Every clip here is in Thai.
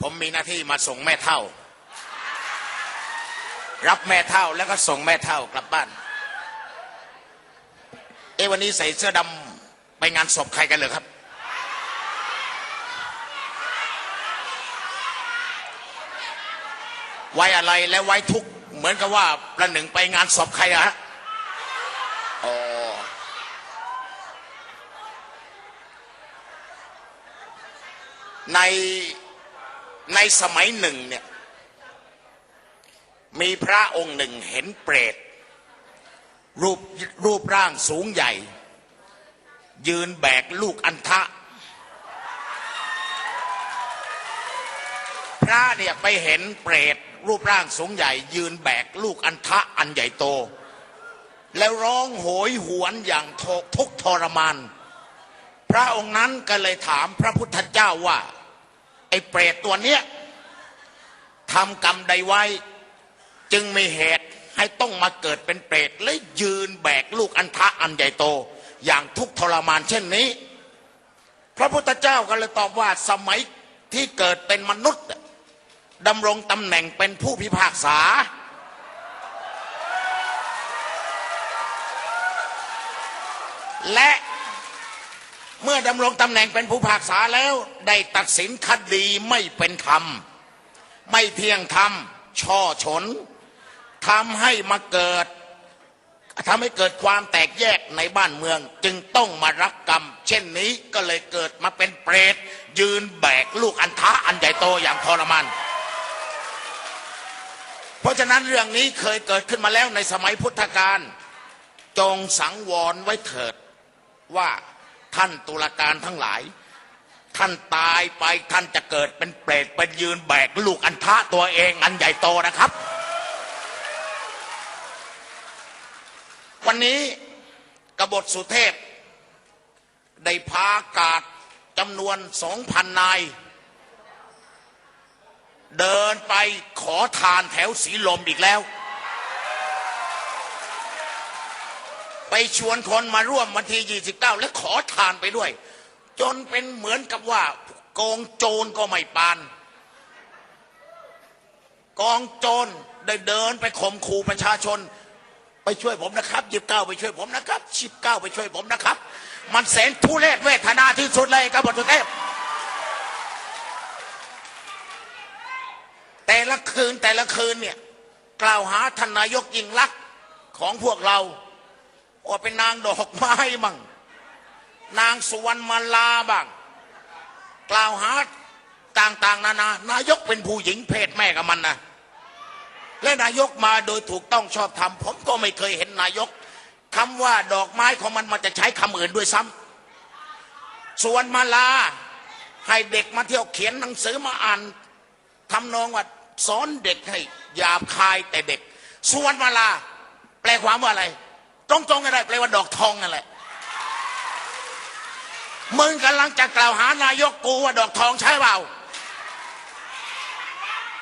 ผมมีหน้าที่มาส่งแม่เท่า รับแม่เท่าแล้วก็ส่งแม่เท่ากลับบ้าน เอวันนี้ใส่เสื้อดำไปงานศพใครกันเหรอครับ ไว้อะไรและไว้ทุกเหมือนกับว่าประหนึ่งไปงานศพใครอะฮะอ๋อใน ในสมัยหนึ่งเนี่ย มีพระองค์หนึ่งเห็นเปรต รูปรูปร่างสูงใหญ่ ยืนแบกลูกอันทะ พระเนี่ยไปเห็นเปรต รูปร่างสูงใหญ่ ยืนแบกลูกอันทะอันใหญ่โต แล้วร้องโหยหวนอย่างทุกทรมาน พระองค์นั้นก็เลยถามพระพุทธเจ้าว่า ไอ้เปรตตัวเนี้ยทำกรรมใดไว้ จึงมีเหตุให้ต้องมาเกิดเป็นเปรตและยืนแบกลูกอันทะอันใหญ่โต อย่างทุกทรมานเช่นนี้ พระพุทธเจ้าก็เลยตอบว่าสมัยที่เกิดเป็นมนุษย์ดำรงตำแหน่งเป็นผู้พิพากษา และ เมื่อดำรงตำแหน่งเป็นผู้พิพากษาแล้วได้ตัดสินคดีไม่เป็นธรรม ไม่เที่ยงธรรม ช่อฉนทำให้มาเกิดทำให้เกิดความแตกแยกในบ้านเมือง จึงต้องมารับกรรม เช่นนี้ก็เลยเกิดมาเป็นเปรต ยืนแบกลูกอันทะอันใหญ่โตอย่างทรมานเพราะฉะนั้นเรื่องนี้เคยเกิดขึ้นมาแล้วในสมัยพุทธกาลจงสังวรไว้เถิดว่า ท่านตุลาการทั้งหลาย ท่านตายไปท่านจะเกิดเป็นเปรตไปยืนแบกลูกอันทะตัวเองอันใหญ่โตนะครับ วันนี้กบฏสุเทพ ได้พากาศจำนวนสองพันนาย เดินไปขอทานแถวสีลมอีกแล้ว ไปชวนคนมาร่วมวันที่ 29 และขอทานไปด้วย จนเป็นเหมือนกับว่า กองโจรก็ไม่ปาน กองโจรได้เดินไปข่มขู่ประชาชน ไปช่วยผมนะครับยิบเก้าไปช่วยผมนะครับชิบเก้าไปช่วยผมนะครับ มันแสนทุเรศเวทนาที่สุดเลยครับบทุเทพแต่ละคืนแต่ละคืนเนี่ยกล่าวหาทนายกยิงลักษณ์ของพวกเรา ว่าเป็นนางดอกไม้บ้างนางสุวรรณมาลาบ้าง กล่าวหาต่างๆ นานานายกเป็นผู้หญิงเพศแม่กับมันนะและนายกมาโดยถูกต้องชอบธรรมผมก็ไม่เคยเห็นนายกคำว่าดอกไม้ของมันมันจะใช้คำอื่นด้วยซ้ำส่วนมาลาให้เด็กมาเที่ยวเขียนหนังสือมาอ่านทำนองว่าสอนเด็กให้หยาบคายแต่เด็กส่วนมาลา แปลความว่าอะไร ตรงๆกันได้แปลว่าดอกทองนั่นแหละมึงกำลังจะกล่าวหานายกกูว่าดอกทองใช่เปล่า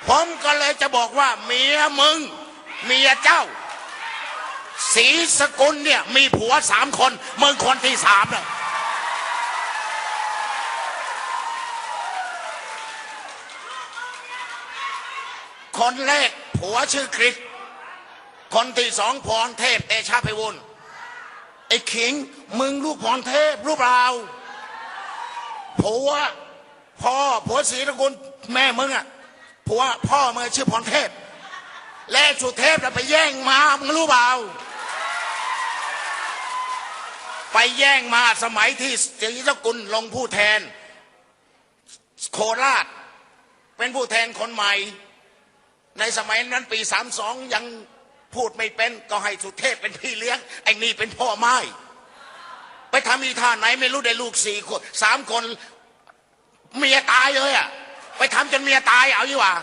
ผมก็เลยจะบอกว่า เมียมึง เมียเจ้า สีสกุลเนี่ย มีผัวสามคน มึงคนที่สามเลยคนแรกผัวชื่อคริส คนที่สองพรเทพเตชะไพวุลไอ้ขิงมึงลูกพรเทพรูปเราผัวพ่อผัวศรีตระกูลแม่มึงอะผัวพ่อมึงชื่อพรเทพ และสุเทพน่ะไปแย่งมามึงรู้เปล่าไปแย่งมาสมัยที่ศรีตระกุลลงผู้แทน โคราช เป็นผู้แทนคนใหม่ ในสมัยนั้นปีสามสองยัง พูดไม่เป็นก็ให้สุเทพเป็นพี่เลี้ยงไอ้นี่เป็นพ่อไม้ไปทำอีท่าไหนไม่รู้ได้ลูกสี่คนสามคนเมียตายเลยอะไปทำจนเมียตายเอาอยู่ว่า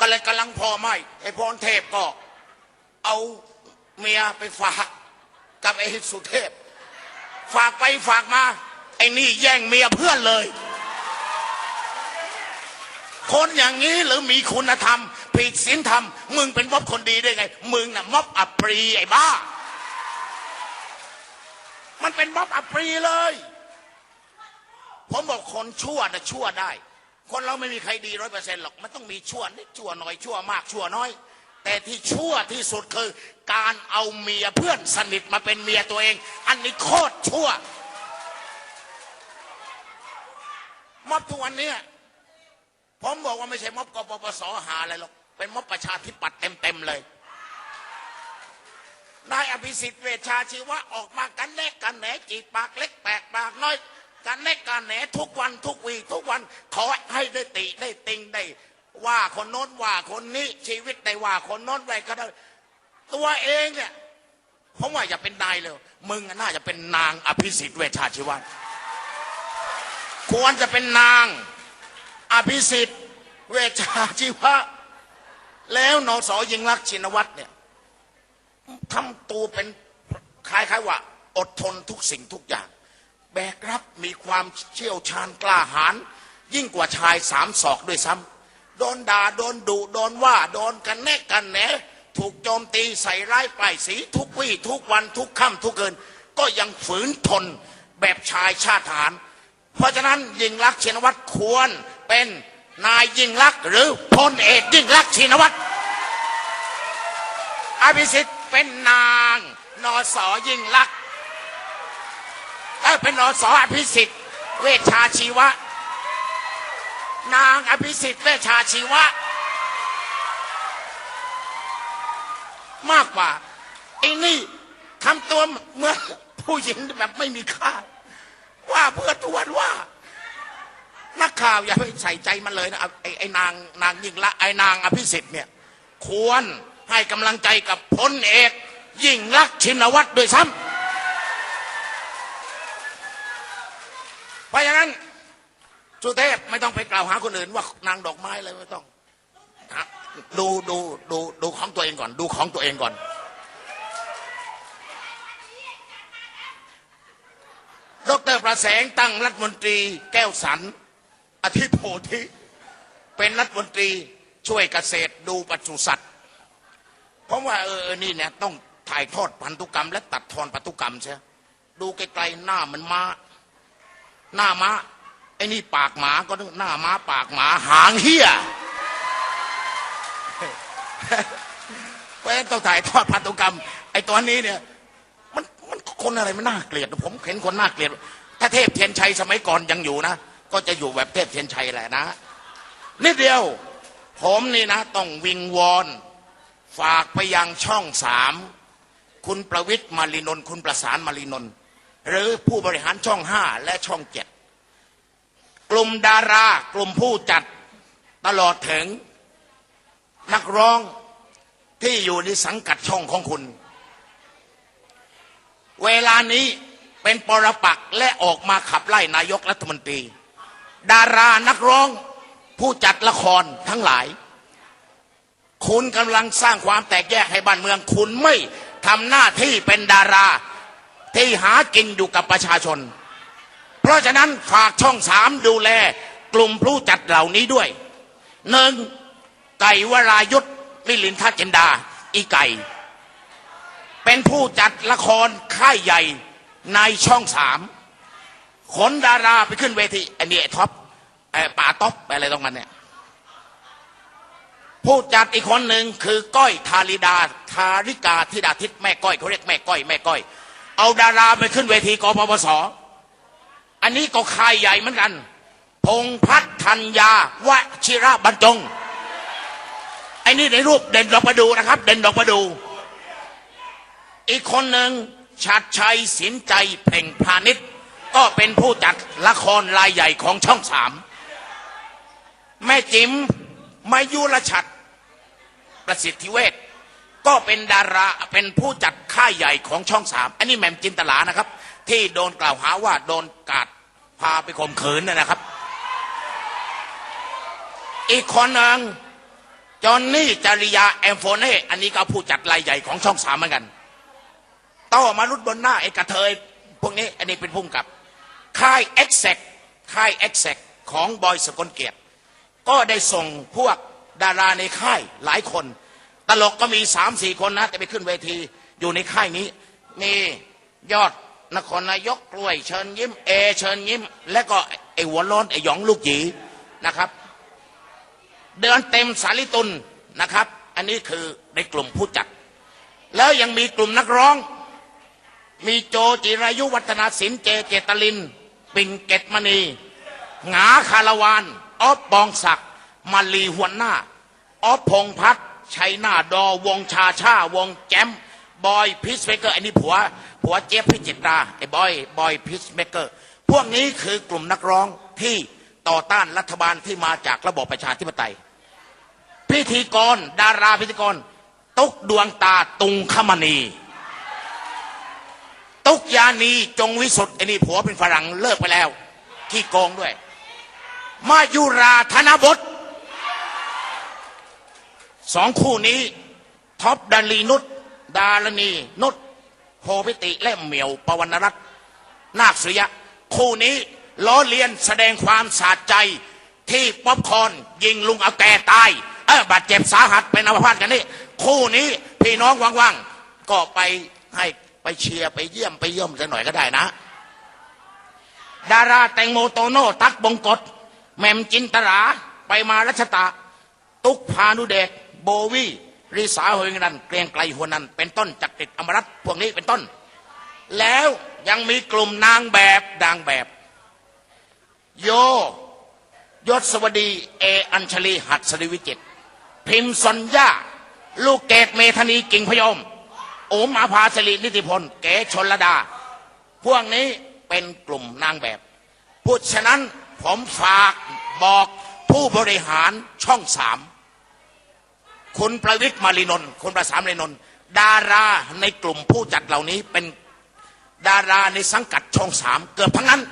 ก็เลยกำลังพ่อไม้ไอ้พรเทพก็ เอาเมียไปฝากกับไอ้สุเทพ ฝากไปฝากมาไอ้นี่แย่งเมียเพื่อนเลย คนอย่างนี้หรือมีคุณธรรม ผิดศีลธรรม มึงเป็นม็อบคนดีได้ไง มึงน่ะม็อบอัปรีไอ้บ้า มันเป็นม็อบอัปรีเลย ผมบอกคนชั่วนะชั่วได้ คนเราไม่มีใครดีร้อยเปอร์เซ็นต์หรอก มันต้องมีชั่วนิดชั่วหน่อยชั่วมากชั่วน้อย แต่ที่ชั่วที่สุดคือ การเอาเมียเพื่อนสนิทมาเป็นเมียตัวเอง อันนี้โคตรชั่วม็อบทุกวันนี้ผมบอกว่าไม่ใช่ม็อบกปปสหาอะไรหรอก เป็นม็อบประชาธิปัตย์เต็มๆเลยนายอภิสิทธิ์เวชชาชีวะออกมากันแนกกันแหนจีปากเล็กแปกปากน้อย กันแนกกันแหนทุกวันทุกวีทุกวันขอให้ได้ติได้ติงได้ว่าคนโน้นว่าคนนี้ชีวิตได้ว่าคนโน้นไว้ก็ได้ตัวเองเนี่ยผมว่าอย่าเป็นนายเลย มึงน่าจะเป็นนางอภิสิทธิ์เวชชาชีวะควรจะเป็นนางอภิสิทธิ์เวชชาชีวะ แล้วนสยิงลักษณ์ชินวัตรเนี่ยทำตัวเป็นคล้ายๆว่า อดทนทุกสิ่งทุกอย่าง แบกรับมีความเชี่ยวชาญกล้าหาญยิ่งกว่าชายสามศอกด้วยซ้ำโดนด่าโดนดุโดนว่า โดนกันแนกกันแหนถูกโจมตีใส่ร้ายป้ายสีทุกวี่ทุกวันทุกค่ำทุกเกิน ก็ยังฝืนทนแบบชายชาติทหาร เพราะฉะนั้นยิงรักษณ์ชินวัตรควรเป็น นายยิ่งรักษณ์หรือพลเอกยิ่งรักษณ์ชินวัตรอภิสิทธิ์เป็นนางนอสอยิ่งลักษณ์เอ้ยเป็นนอสออภิสิทธิ์เวชาชีวะ นางอภิสิทธิ์เวชาชีวะ มากกว่าไอ้นี่ทำตัวเหมื่อนผู้หญิงแบบไม่มีค่า ว่าเพื่อทวนว่า นักข่าวอย่าไปใส่ใจมันเลยนะไอ้ไอ้นางนางยิ่งละไอ้นางอภิสิทธิ์เนี่ยควรให้กำลังใจกับพลเอก ยิ่งรักษณ์ชินวัตรด้วยซ้ำเพราะฉะนั้นสุเทพไม่ต้องไปกล่าวหาคนอื่นว่านางดอกไม้อะไรไม่ต้องดูดูดูดูของตัวเองก่อน ดูของตัวเองก่อน ดรประแสงตั้งรัฐมนตรีแก้วสัน อธิโพธิเป็นรัฐมนตรีช่วยเกษตรดูปศุสัตว์ เพราะว่าเออนี่เนี่ยต้องถ่ายทอดพันธุกรรม และตัดทอนพันธุกรรมใช่ดูไกลๆหน้ามันม้า หน้าม้าไอ้นี่ปากหมาก็หน้าม้าปากหมาหางเฮียเพราะฉะนั้นต้องถ่ายทอดพันธุกรรม ไอ้ตัวนี้เนี่ยมันมันคนอะไรมันน่าเกลียด ผมเห็นคนน่าเกลียด ถ้าเทพเทียนชัยสมัยก่อนยังอยู่นะ ก็จะอยู่แบบเทพเทียนชัยแหละนะนิดเดียว ผมนี่นะ ต้องวิงวอนฝากไปยังช่องสามคุณประวิทย์มารีนนท์คุณประสานมารีนนท์หรือผู้บริหารช่องห้าและช่องเจ็ดกลุ่มดารากลุ่มผู้จัดตลอดถึง นักร้องที่อยู่ในสังกัดช่องของคุณ เวลานี้เป็นปรปักและออกมาขับไล่นายกรัฐมนตรี ดารานักร้องผู้จัดละครทั้งหลาย คุณกำลังสร้างความแตกแยกให้บ้านเมือง คุณไม่ทำหน้าที่เป็นดาราที่หากินอยู่กับประชาชน เพราะฉะนั้นฝากช่องสามดูแลกลุ่มผู้จัดเหล่านี้ด้วยหนึ่งไก่วรายุทธมิลินทจินดา อีไก่ เป็นผู้จัดละครค่ายใหญ่ในช่องสาม ขนดาราไปขึ้นเวทีอันนี้ไอ้ท็อปไอ้ป่าท็อปอะไรตรงมันเนี่ยผู้จัดอีกคนหนึ่งคือก้อยทาริดาทาริกาธิดาทิตแม่ก้อยเขาเรียกแม่ก้อยแม่ก้อย เอาดาราไปขึ้นเวทีกปปสอันนี้ก็ค่ายใหญ่เหมือนกัน พงพัฒน์ธัญญาวชิระบรรจงไอ้นี่ในรูปเด่นดอกประดูนะครับ เด่นดอกประดู อีกคนหนึ่งชัดชัยสินใจเพ่งพาณิชย์ ก็เป็นผู้จัดละครรายใหญ่ของช่องสาม แม่จิมมายุรชัด ประสิทธิเวชก็เป็นดาราเป็นผู้จัดค่ายใหญ่ของช่องสาม อันนี้แหม่มจินตลานะครับ ที่โดนกล่าวหาว่าโดนกาดพาไปข่มขืนนะนะครับ อีกคนหนึ่งจอนนี่จริยาแอมโฟเน่อันนี้ก็ผู้จัดรายใหญ่ของช่องสามเหมือนกันต่อมารุดบนหน้าไอ้กระเทยพวกนี้อันนี้เป็นพุ่มกับ ค่ายเอ็กเซกค่ายเอ็กเซกของบอยสกลเกียรติ ก็ได้ส่งพวกดาราในค่ายหลายคน ตลกก็มีสามสี่คนนะ แต่ไปขึ้นเวทีอยู่ในค่ายนี้ มียอดนครนายกกล้วยเชิญยิ้มเอเชิญยิ้ม และก็ไอ้หัวโล้นไอ้หยองลูกหยีนะครับ เดือนเต็มสาลิตุลนะครับ อันนี้คือในกลุ่มผู้จัด แล้วยังมีกลุ่มนักร้อง มีโจจิรายุวัฒนาศิลป์เจเจตลิน ปิ่นเกตมณีหงาคารวานออฟบองศักดิ์มาลีหวนหน้าออฟพงพัฒน์ชัยนาดอวงชาชาวงแจมบอยพิสเมเกอร์อันนี้ผัวผัวเจี๊ยบพิจิตราไอ้บอยบอยพิสเมเกอร์พวกนี้คือกลุ่มนักร้องที่ต่อต้านรัฐบาลที่มาจากระบบประชาธิปไตย พิธีกร ดาราพิธีกร ตุกดวงตาตุงขมณี ตุกยานีจงวิสุทธ์ไอ้นี่ผัวเป็นฝรั่งเลิกไปแล้วขี้โกงด้วย มายุราธนบดสองคู่นี้ท็อปดาลีนุชดารณีนุชโพพิติและเหมียวปวรรณรัตน์นาคสุยะ คู่นี้ล้อเลียนแสดงความสาใจที่ป๊อปคอนยิงลุงเอาแก่ตาย เออบาดเจ็บสาหัสเป็นอัมพาตกันนี่ คู่นี้พี่น้องว่างๆ ก็ไปให้ ไปเชียร์ไปเยี่ยมไปเยี่ยมกันหน่อยก็ได้นะ ดาราแตงโมโตโน่ตักบงกฎแมมจินตราไปมารัชตาตุกพานุเดชโบวีริสาหอยนันเกรียงไกลหัวนันเป็นต้นจักริดอมรัตพวกนี้เป็นต้น แล้วยังมีกลุ่มนางแบบดังแบบ โยยศวดีเออัญชลีหัดสริวิจิต พิมพ์สนย่าลูกเกดเมธนีกิ่งพยม โอมอาภาสรินิติพล เก๋ชนลดา พวกนี้เป็นกลุ่มนางแบบพูดฉะนั้นผมฝากบอกผู้บริหารช่องสามคุณประวิทย์มารีนนท์คุณประสามมารีนนท์ดาราในกลุ่มผู้จัดเหล่านี้เป็นดาราในสังกัดช่องสามเกือบทั้งนั้น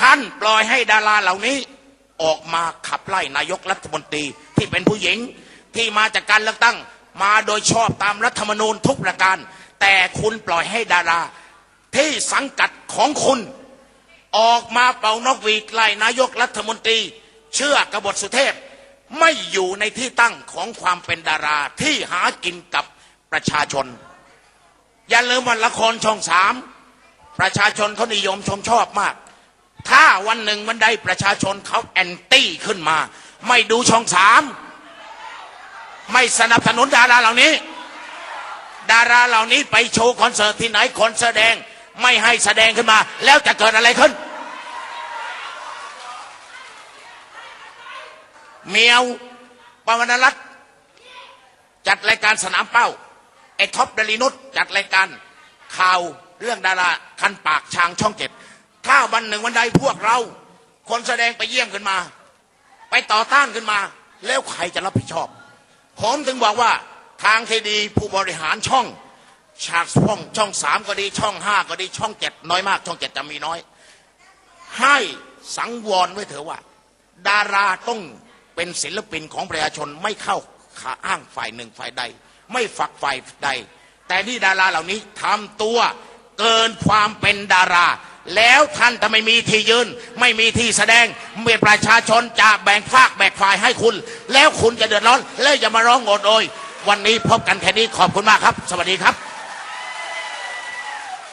ท่านปล่อยให้ดาราเหล่านี้ออกมาขับไล่นายกรัฐมนตรีที่เป็นผู้หญิงที่มาจากการเลือกตั้ง มาโดยชอบตามรัฐธรรมนูญทุกประการ แต่คุณปล่อยให้ดารา ที่สังกัดของคุณ ออกมาเป่านกหวีดไล่นายกรัฐมนตรี เชื่อกบฏสุเทพ ไม่อยู่ในที่ตั้งของความเป็นดาราที่หากินกับประชาชน อย่าลืมว่าละครช่องสามประชาชนเขานิยมชมชอบมาก ถ้าวันหนึ่งวันใดประชาชนเขาแอนตี้ขึ้นมา ไม่ดูช่องสาม ไม่สนับสนุนดาราเหล่านี้ ดาราเหล่านี้ไปโชว์คอนเสิร์ตที่ไหนคนแสดงไม่ให้แสดงขึ้นมา แล้วจะเกิดอะไรขึ้น เมียวปวรรณรัตน์จัดรายการสนามเป้าไอ้ท็อปดารินุชจัดรายการข่าวเรื่องดาราคันปากช้างช่องเจ็ดถ้าวันหนึ่งวันใดพวกเรา คนแสดงไปเยี่ยมขึ้นมา ไปต่อต้านขึ้นมา แล้วใครจะรับผิดชอบ ผมถึงบอกว่าทางที่ดีผู้บริหารช่อง ฉากช่องช่องสามก็ดีช่องห้าก็ดีช่องเจ็ดน้อยมาก ช่องเจ็ดจะมีน้อย ให้สังวรไว้เถอะว่า ดาราต้องเป็นศิลปินของประชาชนไม่เข้าขาอ้างฝ่ายหนึ่งฝ่ายใด ไม่ฝักฝ่ายใด แต่นี่ดาราเหล่านี้ทำตัวเกินความเป็นดารา แล้วท่านถ้าไม่มีที่ยืน ไม่มีที่แสดงเมื่อประชาชนจะแบ่งภาคแบ่งฝ่ายให้คุณ แล้วคุณจะเดือดร้อน แล้วอย่ามาร้องโอดโอย วันนี้พบกันแค่นี้ขอบคุณมากครับ สวัสดีครับ